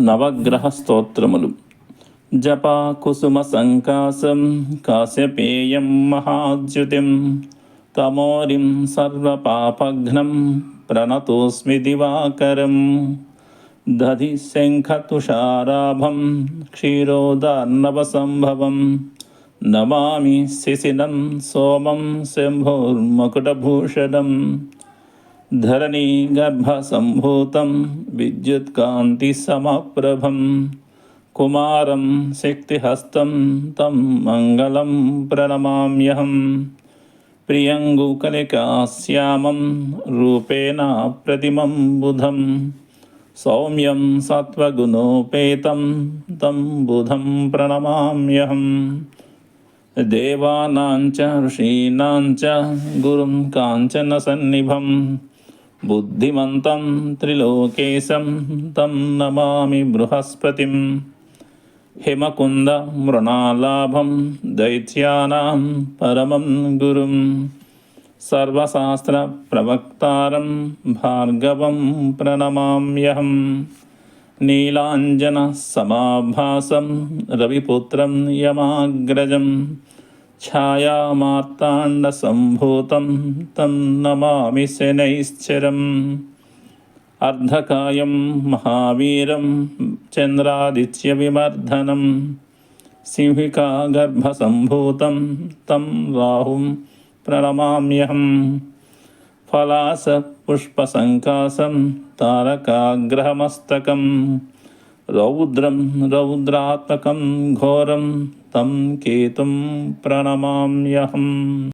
నవగ్రహ స్తోత్రములు జపా కుసుమ సంకాసం కాశ్యపేయం మహాద్యుతిం తమోరిం సర్వపాపఘ్నం ప్రణతోస్మి దివాకరం. దధి శంఖతుషారాభం క్షీరోదార్ణవసంభవం నమామి శిశినం సోమం శంభోర్మకుటభూషణం. ధరణీ గర్భసంభూతం विद्युत्कान्तिसमप्रभं कुमारं शक्तिहस्तं तं मङ्गलं प्रणमाम्यहं प्रियङ्गुकलिकास्यामं रूपेण प्रतिमं बुधं सौम्यं सत्त्वगुणोपेतं तं बुधं प्रणमाम्यहम्। देवानां च ऋषीणां च गुरुं काञ्चनसन्निभम्। బుద్ధిమంతం త్రిలోకేశం తం నమామి బృహస్పతిం హిమకుంద మృణాలాభం దైత్యానాం పరమం గురుం సర్వశాస్త్ర ప్రవక్తారం భార్గవం ప్రణమామ్యహం నీలాంజన సమాభాసం రవిపుత్రం యమాగ్రజం ఛాయామార్తాండసంభూతం తం నమామి శనైశ్చరम् అర్ధకాయం మహావీరం చంద్రాదిత్యవిమర్ధనం. సింహికాగర్భసంభూతం తం రాహుం ప్రణమామ్యహం. ఫలాస పుష్పసంకాసం తారకాగ్రహమస్తకం. रौद्रं रौद्रात्मकं घोरं तं केतुं प्रणमाम्यहम्